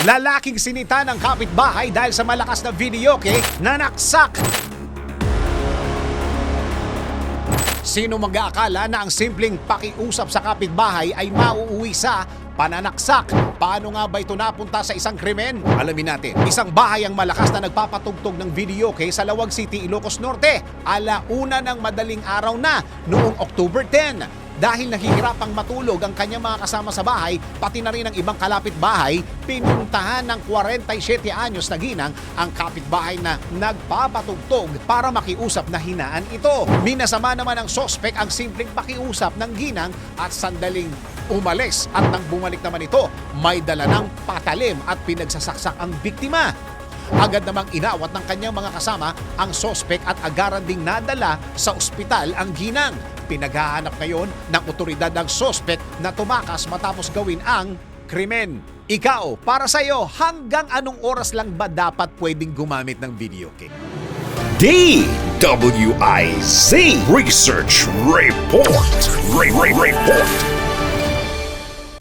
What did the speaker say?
Lalaking sinita ng kapitbahay dahil sa malakas na videoke na naksak. Sino mag-aakala na ang simpleng pakiusap sa kapitbahay ay mauuwi sa pananaksak? Paano nga ba ito napunta sa isang krimen? Alamin natin. Isang bahay ang malakas na nagpapatugtog ng videoke sa Lawag City, Ilocos Norte. Alauna ng madaling araw na noong October 10. Dahil nahihirapang matulog ang kanyang mga kasama sa bahay, pati na rin ang ibang kalapit bahay, pinuntahan ng 47 anyos na ginang ang kapitbahay na nagpapatugtog para makiusap na hinaan ito. Minasama naman ng sospek ang simpleng pakiusap ng ginang at sandaling umalis at nang bumalik naman ito, may dala ng patalim at pinagsasaksak ang biktima. Agad namang inawat ng kanyang mga kasama ang sospek at agaran ding nadala sa ospital ang ginang. Pinaghahanap ngayon ng otoridad ang sospek na tumakas matapos gawin ang krimen. Ikaw, para sa iyo, hanggang anong oras lang ba dapat pwedeng gumamit ng video game? DWIZ Research Report. Re- Re- Report.